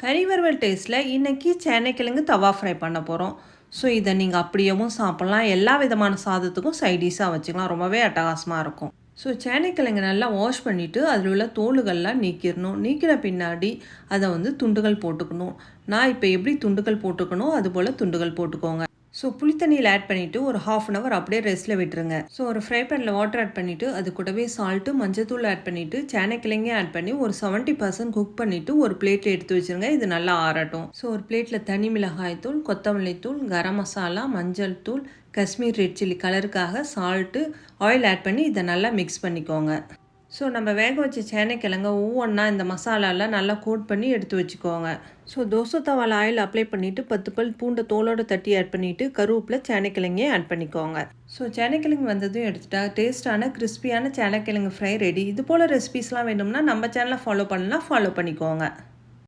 கறி வறுவல் டேஸ்ட்டில் இன்றைக்கி சேனைக்கிழங்கு தவா ஃப்ரை பண்ண போகிறோம் ஸோ இதை நீங்கள் அப்படியேவும் சாப்பிட்லாம். எல்லா விதமான சாதத்துக்கும் சைடிஷாக வச்சுக்கலாம். ரொம்பவே அட்டகாசமாக இருக்கும். ஸோ சேனைக்கிழங்கு நல்லா வாஷ் பண்ணிவிட்டு அதில் உள்ள தோலுகள்லாம் நீக்கிடணும். நீக்கின பின்னாடி அதை வந்து துண்டுகள் போட்டுக்கணும். நான் இப்போ எப்படி துண்டுகள் போட்டுக்கணும்? அதுபோல் துண்டுகள் போட்டுக்கோங்க. ஸோ புளித்தண்ணியில் ஆட் பண்ணிவிட்டு ஒரு ஹாஃப் அன் ஹவர் அப்படியே ரெஸ்ட்டில் விட்டுருங்க. ஸோ ஒரு ஃப்ரை பேனில் வாட்டர் ஆட் பண்ணிவிட்டு அது கூடவே சால்ட்டு மஞ்சத்தூள் ஆட் பண்ணிவிட்டு சேனைக்கிழங்கே ஆட் பண்ணி ஒரு செவன்ட்டி பர்சன்ட் குக் பண்ணிவிட்டு ஒரு பிளேட்டில் எடுத்து வச்சுருங்க. இது நல்லா ஆறட்டும். ஸோ ஒரு பிளேட்டில் தனி மிளகாய் தூள் கொத்தமல்லி தூள் கரம் மசாலா மஞ்சள் தூள் காஷ்மீர் ரெட் சில்லி கலருக்காக சால்ட்டு ஆயில் ஆட் பண்ணி இதை நல்லா மிக்ஸ் பண்ணிக்கோங்க. ஸோ நம்ம வேக வச்ச சேனைக்கிழங்க ஒவ்வொன்றா இந்த மசாலாலாம் நல்லா கோட் பண்ணி எடுத்து வச்சுக்கோங்க. ஸோ தோசை தவால் ஆயில் அப்ளை பண்ணிவிட்டு பத்து பல் பூண்டை தோலோட தட்டி ஆட் பண்ணிவிட்டு கருவேப்பில் சேனைக்கிழங்கையும் ஆட் பண்ணிக்கோங்க. ஸோ சேனைக்கிழங்கு வந்ததும் எடுத்துட்டா டேஸ்ட்டான கிறிஸ்பியான சேனைக்கிழங்கு ஃப்ரை ரெடி இது போல் ரெசிபீஸ்லாம் வேணும்னா நம்ம சேனலை ஃபாலோ பண்ணலாம் ஃபாலோ பண்ணிக்கோங்க.